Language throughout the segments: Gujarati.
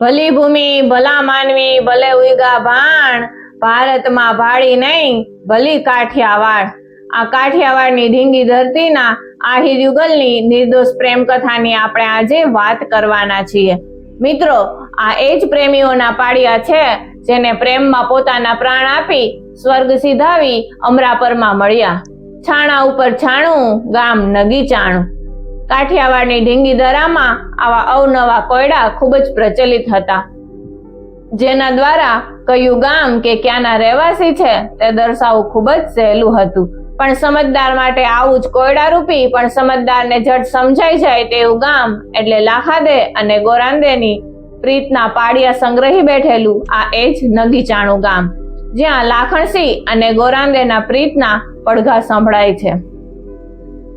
ભલી ભૂમિ, ભલા માનવી, ભલે ઉઈગા ભાણ, ભારતમાં ભાડી નહીં, ભલી કાઠિયાવાડ. આ કાઠિયાવાડની ઢીંગી ધરતીના આહિર યુગલની નિર્દોષ પ્રેમ કથાની આપણે આજે વાત કરવાના છીએ. મિત્રો, આ એ જ પ્રેમીઓના પાડિયા છે, જેને પ્રેમમાં પોતાના પ્રાણ આપી સ્વર્ગ સિધાવી અમરાપરમાં મળ્યા. છાણા ઉપર છાણું, ગામ નગી ચાણું. કાઠિયાવાડની ઢીંગીધરામાં આવા અવનવા કોયડા ખૂબ જ પ્રચલિત હતા. જેના દ્વારા કયું ગામ કે ક્યાંના રહેવાસી છે તે દર્શાવવું ખૂબ જ સહેલું હતું. પણ સમજદાર માટે આવું જ કોયડા પણ સમજદારને જટ સમજાઈ જાય તેવું ગામ એટલે લાખાદે અને ગોરાંદેની પ્રીતના પાડિયા સંગ્રહી બેઠેલું આ એ જ નગીચાણું ગામ, જ્યાં લાખણસિંહ અને ગોરાંદેના પ્રીતના પડઘા સંભળાય છે.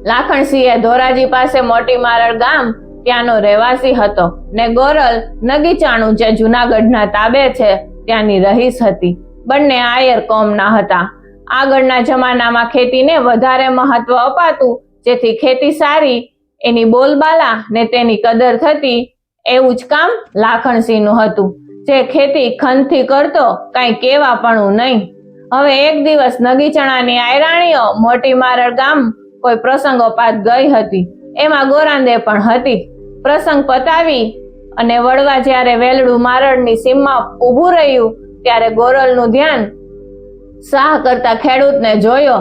લાખણસિંહે ધોરાજી પાસે મોટી મારળ ગામ, ત્યાંનો રહેવાસી હતો. ને ગોરલ નગીચાણું જે જુનાગઢના તાબે છે, ત્યાંની રહીશ હતી. બંને આયર કોમના હતા. આગળના જમાનામાં ખેતીને વધારે મહત્વ અપાતું, જેથી ખેતી સારી, એની બોલબાલા ને તેની કદર થતી, એવું જ કામ લાખણસિંહનું હતું. જે ખેતી ખંતથી કરતો કાંઈ કેવા પણ નહીં. હવે એક દિવસ નગીચણાની આયરાણીઓ મોટી મારળ ગામ કોઈ પ્રસંગોપાત ગઈ હતી. એમાં ગોરાંદે પણ હતી. પ્રસંગ પતાવી અને વળવા જ્યારે વેલડું મારડની સીમમાં ઊભું રહ્યું, ત્યારે ગોરલનું ધ્યાન સાહ કરતા ખેડૂતને જોયો.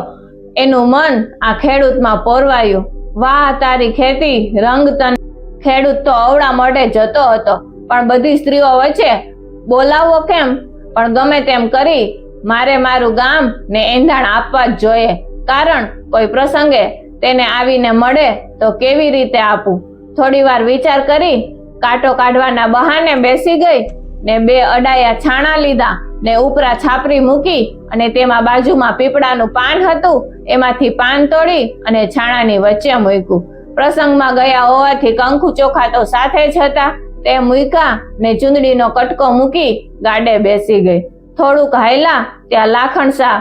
એનું મન આ ખેડૂતમાં પોરવાયું. વાહ, તારી ખેતી, રંગ તન ખેડૂત તો અવળા મોઢે જતો હતો. પણ બધી સ્ત્રીઓ વચ્ચે બોલાવો કેમ? પણ ગમે તેમ કરી, મારે મારું ગામ ને એંધાણ આપવા જ જોઈએ. કારણ કોઈ પ્રસંગે તેને આવીને મળે તો કેવી રીતે આપું? થોડી વાર વિચાર કરી કાંટો કાઢવાના બહાને બેસી ગઈ ને બે અડાયા છાણા લીધા ને ઉપરા છાપરી મૂકી અને તેમાં બાજુમાં પીપળાનું પાન હતું, એમાંથી પાન તોડી અને છાણાની વચ્ચે મૂક્યું. પ્રસંગમાં ગયા હોવાથી કંકુ ચોખા તો સાથે જ હતા. તે મૂક્યા ને ચૂંદડીનો કટકો મૂકી ગાડે બેસી ગઈ. થોડુંક હાયલા ત્યાં લાખણસા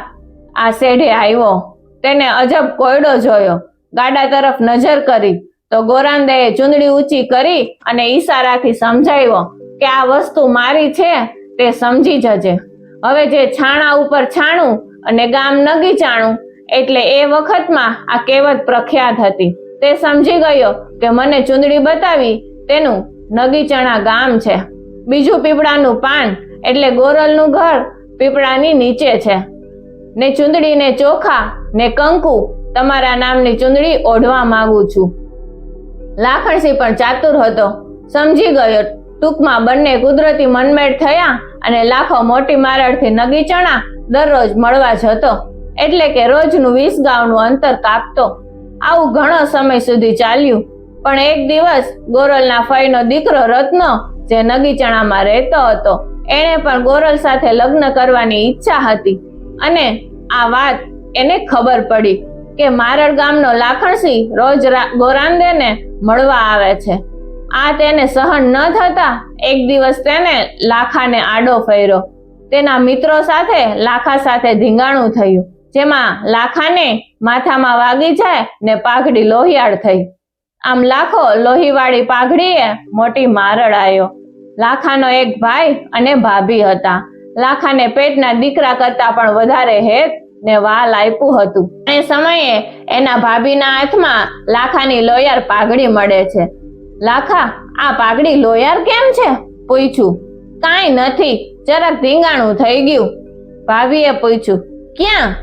આ શેઢે આવ્યો. તેને અજબ કોયડો જોયો. ગાડા તરફ નજર કરી તો ગોરાંદેએ ચૂંદડી ઊંચી કરી અને ઈશારાથી સમજાવ્યો કે આ વસ્તુ મારી છે, તે સમજી જજે. હવે જે છાણા ઉપર છાણું અને ગામ નગી ચાણું, એટલે એ વખતમાં આ કહેવત પ્રખ્યાત હતી. તે સમજી ગયો કે મને ચૂંદડી બતાવી તેનું નગીચણા ગામ છે. બીજું પીપળાનું પાન, એટલે ગોરલનું ઘર પીપળાની નીચે છે. ને ચૂંદડીને ચોખા ને કંકુ તમારા નામની ચૂંદડી ઓઢવા માંગુ છું. લાખણસિંહ પણ ચાતુર હતો. સમજી ગયો, ટૂંકમાં બંને કુદરતી મનમેળ થયા અને લાખો મોટી મારડથી નગી ચણા દરરોજ મળવા જતો. એટલે કે રોજનું વીસ ગાઉનું અંતર કાપતો. આવું ઘણો સમય સુધી ચાલ્યું. પણ એક દિવસ ગોરલના ફઈનો દીકરો રત્ન, જે નગીચણામાં રહેતો હતો, એણે પણ ગોરલ સાથે લગ્ન કરવાની ઈચ્છા હતી. અને આ વાત એને ખબર પડી કે મારડ ગામનો લાખણસિંહ રોજ ગોરાંદેને મળવા આવે છે. આ તેને સહન ન થતા એક દિવસ તેને લાખાને આડો ફેર્યો. તેના મિત્રો સાથે લાખા સાથે ધીંગાણું થયું, જેમાં લાખાને માથામાં વાગી જાય ને પાઘડી લોહિયાળ થઈ. આમ લાખો લોહીવાળી પાઘડીએ મોટી મારડ આવ્યો લાખાનો એક ભાઈ અને ભાભી હતા. લાખાને પેટના દીકરા કરતા પણ વધારે હેત ને વાલ આપ્યું હતું. એ સમયે એના ભાભીના હાથમાં લાખાની લોયાર પાઘડી મળે છે. લાખા, આ પાઘડી લોયાર કેમ છે? પૂછ્યું કાંઈ નથી, જરાક ધીંગાણું થઈ ગયું. ભાભીએ પૂછ્યું, ક્યાં?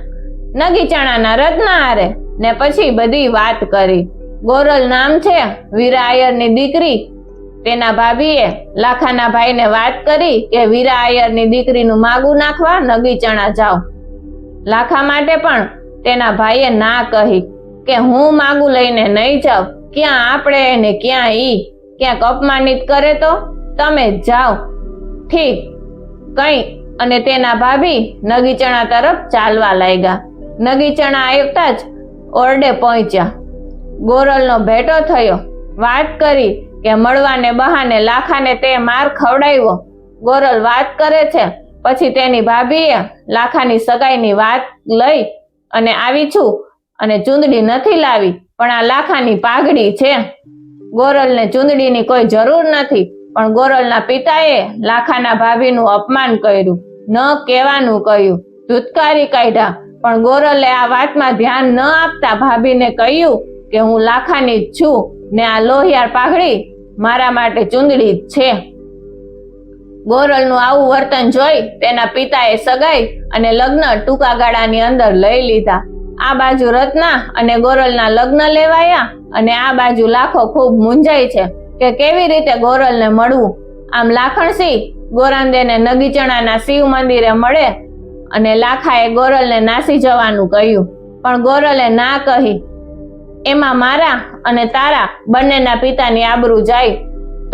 નગીચણાના રત્ના હારે? ને પછી બધી વાત કરી. ગોરલ નામ છે વીરા દીકરી. તેના ભાભીએ લાખાના ભાઈને વાત કરી કે વીરા આયરની દીકરીનું માગું નાખવા નગીચણા જાઓ. લાખા માટે પણ તેના ભાઈએ ના કહી કે હું માગું લઈને નહીં જાઉં. ક્યાં આપણે ને ક્યાં ઈ? ક્યાંક અપમાનિત કરે તો તમે જાઓ. ઠીક. કઈ. અને તેના ભાભી નગીચણા તરફ ચાલવા લાગ્યા. નગીચણા આવતા જ ઓરડે પહોંચ્યા. ગોરલનો ભેટો થયો. વાત કરી કે મળવાને બહાને લાખાને તે માર ખવડાવ્યો. ગોરલ વાત કરે છે. પછી તેની ભાભીએ લાખાની સગાઈની વાત લઈ અને આવી છું અને ચૂંદડી નથી લાવી, પણ આ લાખાની પાઘડી છે. ગોરલને ચૂંદડીની કોઈ જરૂર નથી, પણ ગોરલના પિતાએ લાખાના ભાભીનું અપમાન કર્યું, ન કહેવાનું કહ્યું, ધૂતકારી કાઢ્યા. પણ ગોરલે આ વાતમાં ધ્યાન ન આપતા ભાભીને કહ્યું કે હું લાખાની જ છું ને આ લોહિયાર પાઘડી મારા માટે ચૂંદડી છે. ગોરલનું આવું વર્તન જોઈ તેના પિતાએ સગાઈ અને લગ્ન ટૂંકા ગાળાની અંદર લઈ લીધા. આ બાજુ રત્ના અને ગોરલના લગ્ન લેવાયા અને આ બાજુ લાખો ખૂબ મૂંઝાય છે કે કેવી રીતે ગોરલને મળવું? આમ લાખણસિંહ ગોરાંદેને નગીચણાના શિવ મંદિરે મળે અને લાખાએ ગોરલને નાસી જવાનું કહ્યું. પણ ગોરલે ના કહી, એમાં મારા અને તારા બંનેના પિતાની આબરૂ જાય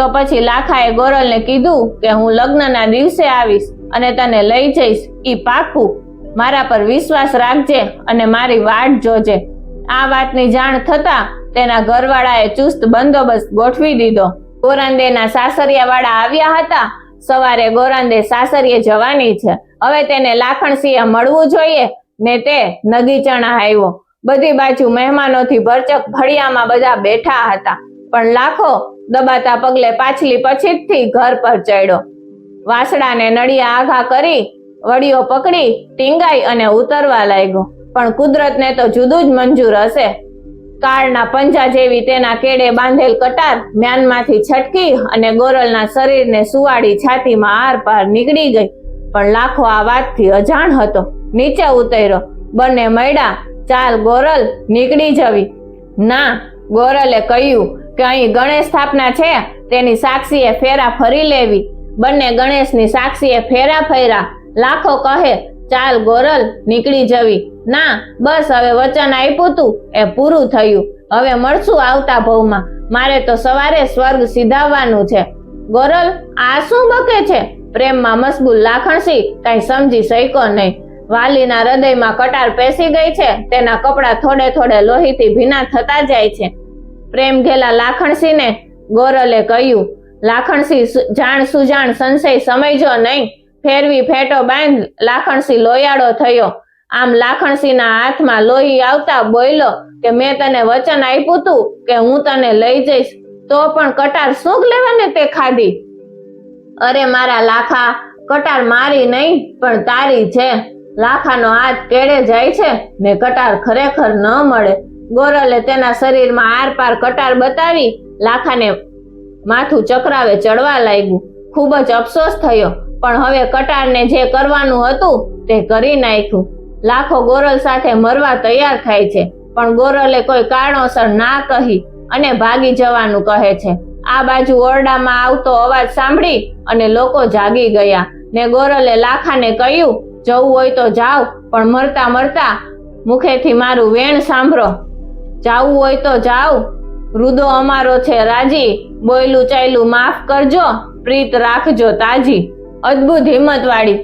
તો પછી લાખાએ ગોરલને કીધું કે હું લગ્નના દિવસે આવીશ અને તને લઈ જઈશ ઈ પાકું મારા પર વિશ્વાસ રાખજે અને મારી વાટ જોજે. આ વાતની જાણ થતા તેના ઘરવાળાએ ચુસ્ત બંદોબસ્ત ગોઠવી દીધો. ગોરાંદેના સાસરિયાવાળા આવ્યા હતા. સવારે ગોરાંદે સાસરીએ જવાની છે. હવે તેને લાખણસિંહે મળવું જોઈએ. ને તે નગીચણા આવ્યો. બધી બાજુ મહેમાનોથી ભરચક ફળિયામાં બધા બેઠા હતા. પણ લાખો દબાતા પગલે પાછલી પછીથી ઘર પર ચડ્યો. વાસડાને નળિયા આઘા કરી, વડીઓ પકડી, ટીંગાઈ અને ઉતરવા લાગ્યો. પણ કુદરતને તો જુદું જ મંજૂર હશે. કાળના પંજા જેવી તેના કેડે બાંધેલ કટાર મ્યાનમાંથી છટકી અને ગોરલના શરીરને સુવાડી છાતીમાં આર પાર નીકળી ગઈ. પણ લાખો આ વાતથી અજાણ હતો. નીચે ઉતર્યો. બંને મળ્યા. ચાલ ગોરલ, નીકળી જવી. ના, ગોરલે કહ્યું કે અહીં ગણેશ સ્થાપના છે, તેની સાક્ષીએ ફેરા ફરી લેવી. બંને ગણેશની સાક્ષીએ ફેરા ફર્યા. લાખો કહે, ચાલ ગોરલ, નીકળી જવી. ના, બસ હવે વચન આપ્યું તું, એ પૂરું થયું. હવે મળશું આવતા ભવમાં. મારે તો સવારે સ્વર્ગ સીધાવવાનું છે. ગોરલ, આ શું બકે છે? પ્રેમમાં મશગુલ લાખણસી કઈ સમજી શક્યો નહીં. વાલીના હૃદયમાં કટાર પેસી ગઈ છે, તેના કપડાં થોડે થોડે લોહીથી ભીના થતા જાય છે. પ્રેમ ઘેલા લાખણસિંહને ગોરલે કહ્યું, લાખણસિંહ જાણ સુજાણ સંશય સમયજો નહીં. ફેરવી ફેટો બાંધ લાખણસિંહ લોયાળો થયો. આમ લાખણસિંહના હાથમાં લોહી આવતા બોલ્યો કે મેં તને વચન આપ્યું તું કે હું તને લઈ જઈશ, તો પણ કટાર શું લેવાને તે ખાધી? અરે મારા લાખા, કટાર મારી નહીં, પણ તારી છે. લાખાનો હાથ કેળે જાય છે ને કટાર ખરેખર ન મળે. ગોરલે તેના શરીરમાં આર પાર કટાર બતાવી લાખાને માથું ચક્રાવે ચડવા લાગ્યું. ખૂબ જ અફસોસ થયો, પણ હવે કટારને જે કરવાનું હતું તે કરી નાખ્યું. લાખો ગોરલ સાથે મરવા તૈયાર થાય છે, પણ ગોરલે કોઈ કારણોસર ના કહી અને ભાગી જવાનું કહે છે. આ બાજુ ઓરડામાં આવતો અવાજ સાંભળી અને લોકો જાગી ગયા ને ગોરલે લાખાને કહ્યું, જવું હોય તો જાઓ પણ મરતા મરતા મુખેથી મારું વેણ સાંભળો. જાવું હોય તો જાવ. રુદો અમારો છે, રાજી. બોયલું ચાયલું માફ કરજો, પ્રીત રાખજો તાજી. અદ્ભુત હિંમત વાળી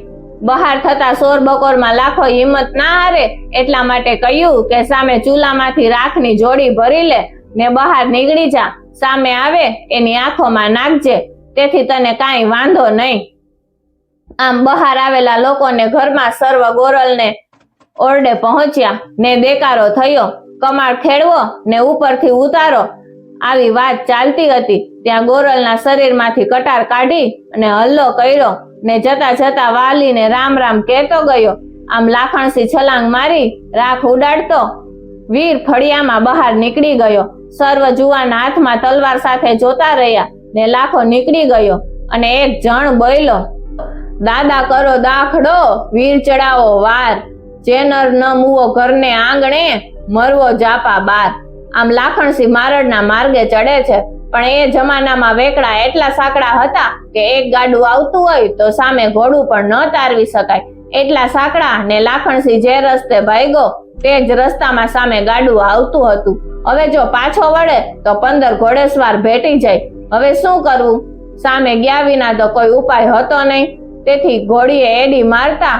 બહાર થતા સોર બકોરમાં લાખો હિંમત ના હારે, એટલા માટે કહ્યું કે સામે ચૂલામાંથી રાખની જોડી ભરી લે ને બહાર નીકળી જા. સામે આવે, એની આંખોમાં નાખજે. તેથી તને કાંઈ વાંધો નહીં. આમ બહાર આવેલા લોકોને ઘરમાં સર્વ ગોરલને ઓરડે પહોંચ્યા ને દેકારો થયો. કમાળ ખેડવો ને ઉપરથી ઉતારો. આવી વાત ચાલતી હતી. ત્યાં ગોરલના શરીરમાંથી કટાર કાઢી અને હલ્લો કર્યો ને જતા જતા વાલીને રામ રામ કહેતો ગયો, આમ લાખણસી છલાંગ મારી રાખ ઉડાડતો. વીર ફળિયામાં બહાર નીકળી ગયો. સર્વ જુવાન હાથમાં તલવાર સાથે જોતા રહ્યા ને લાખો નીકળી ગયો અને એક જણ બોયલો, દાદા કરો દાખડો વીર ચડાવો વાર. જેનર ન મુવો ઘરને આંગણે. મરવો જાપા બાર આમ લાખણસિંહ મારડના માર્ગે ચડે છે, પણ એ જમાનામાં વેકડા એટલા સાંકડા હતા કે એક ગાડું આવતું હોય તો સામે ઘોડું પણ ન તારવી શકાય. એટલા સાંકડા ને લાખણસિંહ જે રસ્તે ભાગ્યો, તે જ રસ્તામાં સામે ગાડું આવતું હતું. હવે જો પાછો વળે, તો પંદર ઘોડેસવાર ભેટી જાય. હવે શું કરવું? સામે ગયા વિના તો કોઈ ઉપાય હતો નહીં. તેથી ઘોડીએ એડી મારતા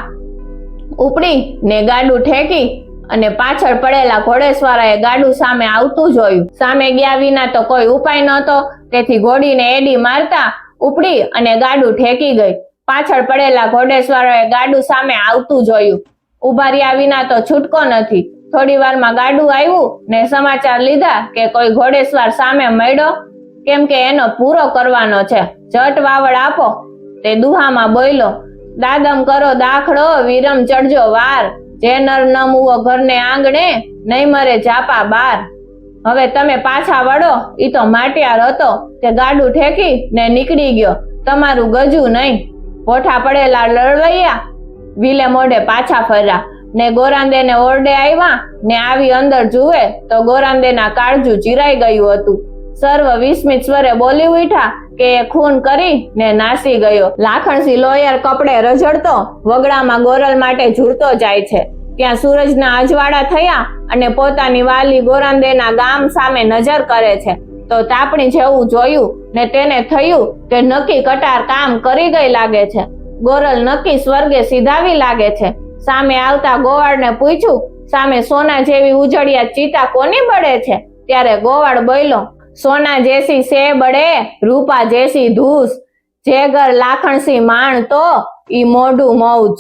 ઉપડી ને ગાડું ઠેકી અને પાછળ પડેલા ઘોડેસવારાએ ગાડું સામે આવતું જોયું. સામે ગયા વિના તો કોઈ ઉપાય નહોતો. તેથી ઘોડીને એડી મારતા ઉપડી અને ગાડું ઠેકી ગઈ. પાછળ પડેલા ઘોડેસવારોએ ગાડું સામે આવતું જોયું. ઊભા રહ્યા વિના તો છૂટકો નથી. થોડી વારમાં ગાડું આવ્યું ને સમાચાર લીધા કે કોઈ ઘોડેસવાર સામે મળ્યો. કેમ કે એનો પૂરો કરવાનો છે. જટ વાવડ આપો. તે દુહામાં બોયલો. દાદમ કરો, દાખલો, વિરમ ચડજો, વાર. જે નર ન મુવો ઘરને આંગણે, નહીં મરે જાપા બાર. હવે તમે પાછા વળો, ઈ તો માટિયાર હતો, તે ગાડું ઠેકી ને નીકળી ગયો. તમારું ગજુ નહીં. પોઠા પડેલા લડવૈયા વિલે મોઢે પાછા ફર્યા. ને ગોરાંદેને ઓરડે આવ્યા ને આવી અંદર જુએ, તો ગોરાંદેના કાળજું ચીરાઈ ગયું હતું. સર્વ વિસ્મિત સ્વરે બોલી ઉઠા કે ખૂન કરી ને નાસી ગયો. લાખણસી લોયર કપડે રઝળતો વગડામાં ગોરલ માટે ઝૂરતો જાય છે. ત્યાં સૂરજના અજવાળા થયા અને પોતાની વાલી ગોરાંદેના ગામ સામે નજર કરે છે. તો તાપણી જેવું જોયું ને તેને થયું કે નક્કી કટાર કામ કરી ગઈ લાગે છે. ગોરલ નક્કી સ્વર્ગે સીધાવી લાગે છે. સામે આવતા ગોવાળને પૂછ્યું, સામે સોના જેવી ઉજળિયા ચિતા કોની બળે છે? ત્યારે ગોવાળ બોલ્યો સોના જેસી સે બળે, રૂપા જેસી ધૂસ. જે ઘર લાખણસી માણતો, ઈ મોઢું મૌજ.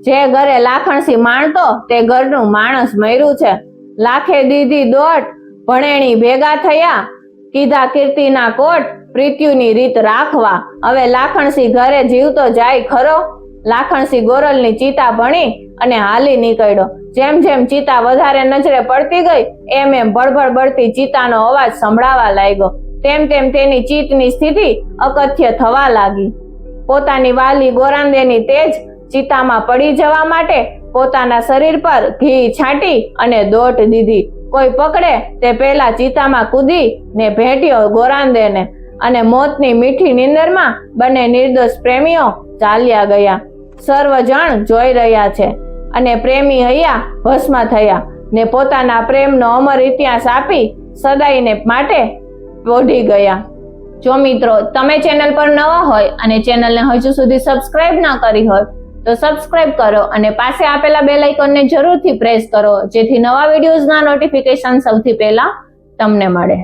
જે ઘરે લાખણસી માણતો, તે ઘરનું માણસ મર્યું છે. લાખે દીધી દોટ, ભણેણી ભેગા થયા. કીધા કીર્તિના કોટ, પ્રીત્યુની રીત રાખવા. હવે લાખણસી ઘરે જીવતો જાય ખરો? લાખણસી ગોરલની ચિતા ભણી અને હાલી નીકળ્યો. જેમ જેમ ચિતા વધારે નજરે પડતી ગઈ, એમ એમ ભડભડ બળતી ચિતાનો અવાજ સંભળાવા લાગ્યો. તેમ તેમ તેની ચિતની સ્થિતિ અકથ્ય થવા લાગી. પોતાની વાલી ગોરાંદેની તેજ ચિતામાં પડી જવા માટે પોતાના શરીર પર ઘી છાંટી અને દોટ દીધી. કોઈ પકડે તે પહેલા ચિતામાં કૂદી ને ભેટ્યો ગોરાંદેને અને મોતની મીઠી નિંદરમાં બંને નિર્દોષ પ્રેમીઓ ચાલ્યા ગયા. સર્વજણ જોઈ રહ્યા છે અને પ્રેમી હૈયા ભસ્મ થયા ને પોતાના પ્રેમનો અમર ઇતિહાસ આપી સદાયને માટે ઓઢી ગયા. જો મિત્રો, તમે ચેનલ પર નવા હોય અને ચેનલને હજુ સુધી સબસ્ક્રાઇબ ના કરી હોય, તો સબસ્ક્રાઇબ કરો અને પાસે આપેલા બેલ આઇકોનને જરૂરથી પ્રેસ કરો, જેથી નવા વિડીયોઝના નોટિફિકેશન સૌથી પહેલા તમને મળે.